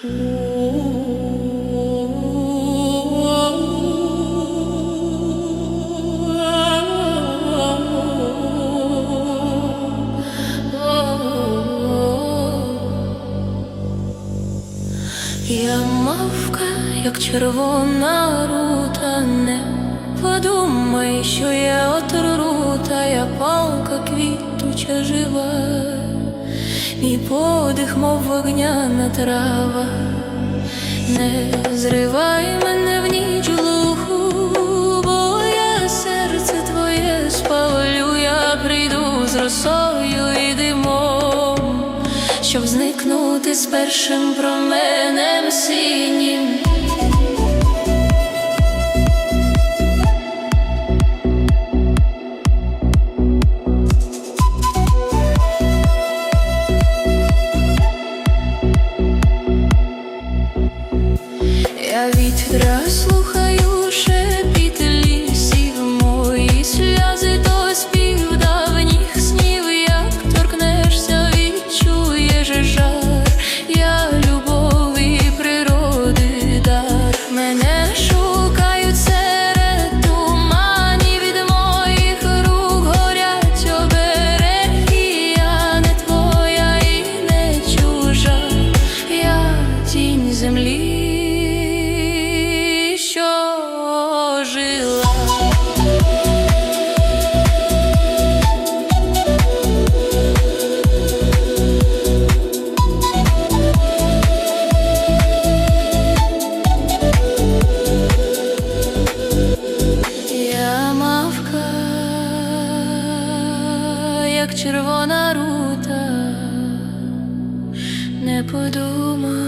Я мавка, як червона рута, не подумай, що я отрута, я палка квітуча жива, мій подих, мов вогняна трава, не зривай мене в ніч глуху, бо я серце твоє спалю, я прийду з росою і димом щоб зникнути з першим променем синім. Я вітра як червона рута, не подумай,